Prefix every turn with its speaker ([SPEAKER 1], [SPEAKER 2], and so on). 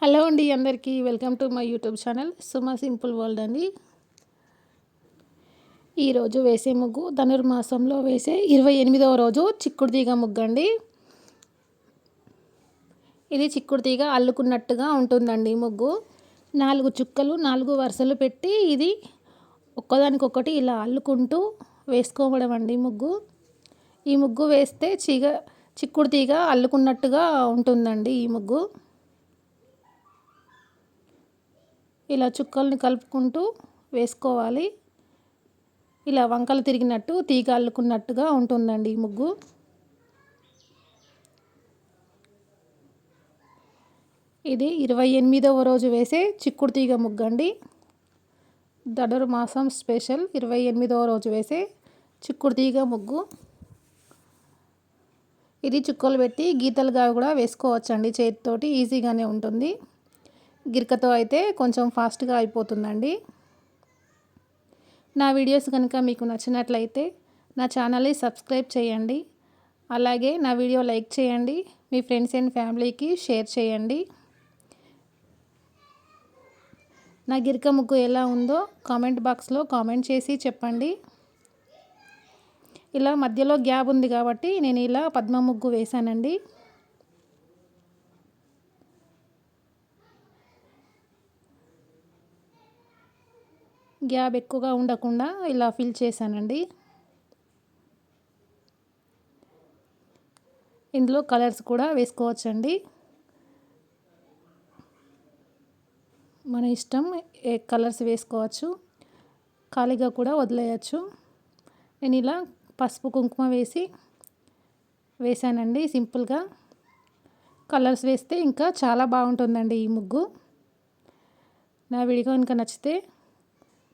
[SPEAKER 1] Hello అండి అందరికీ welcome to my YouTube channel. Suma simple world అండి. ఈరోజు వేసే ముగ్గు ధనుర్మాసంలో వేసే ఇరవై ఎనిమిదవ రోజు చిక్కుడు తీగ ముగ్గు అండి. ఇది చిక్కుడు తీగ అల్లుకున్నట్టుగా ఉంటుందండి ముగ్గు. నాలుగు చుక్కలు నాలుగు వరుసలు పెట్టి ఇది ఒక్కదానికొకటి ఇలా అల్లుకుంటూ వేసుకోవడం అండి ముగ్గు. ఈ ముగ్గు వేస్తే చీగ చిక్కుడు తీగ అల్లుకున్నట్టుగా ఉంటుందండి ఈ ముగ్గు. ఇలా చుక్కల్ని కలుపుకుంటూ వేసుకోవాలి. ఇలా వంకలు తిరిగినట్టు తీగ అల్లుకున్నట్టుగా ఉంటుందండి ఈ ముగ్గు. ఇది ఇరవై ఎనిమిదవ రోజు వేసే చిక్కుడు తీగ ముగ్గు అండి దడరు మాసం స్పెషల్ ఇరవై ఎనిమిదవ రోజు వేసే చిక్కుడు తీగ ముగ్గు. ఇది చుక్కలు పెట్టి గీతలుగా కూడా వేసుకోవచ్చండి. చేతితోటి ఈజీగానే ఉంటుంది. గిరకతో అయితే కొంచెం ఫాస్ట్గా అయిపోతుందండి. నా వీడియోస్ కనుక మీకు నచ్చినట్లయితే నా ఛానల్ని సబ్స్క్రైబ్ చేయండి. అలాగే నా వీడియో లైక్ చేయండి. మీ ఫ్రెండ్స్ అండ్ ఫ్యామిలీకి షేర్ చేయండి. నా గిరిక ముగ్గు ఎలా ఉందో కామెంట్ బాక్స్లో కామెంట్ చేసి చెప్పండి. ఇలా మధ్యలో గ్యాప్ ఉంది కాబట్టి నేను ఇలా పద్మ ముగ్గు వేశానండి. గ్యాప్ ఎక్కువగా ఉండకుండా ఇలా ఫిల్ చేశానండి. ఇందులో కలర్స్ కూడా వేసుకోవచ్చండి. మన ఇష్టం ఏ కలర్స్ వేసుకోవచ్చు. ఖాళీగా కూడా వదిలేయచ్చు. నేను ఇలా పసుపు కుంకుమ వేసి వేసానండి సింపుల్గా. కలర్స్ వేస్తే ఇంకా చాలా బాగుంటుందండి ఈ ముగ్గు. నా వీడియో కనుక నచ్చితే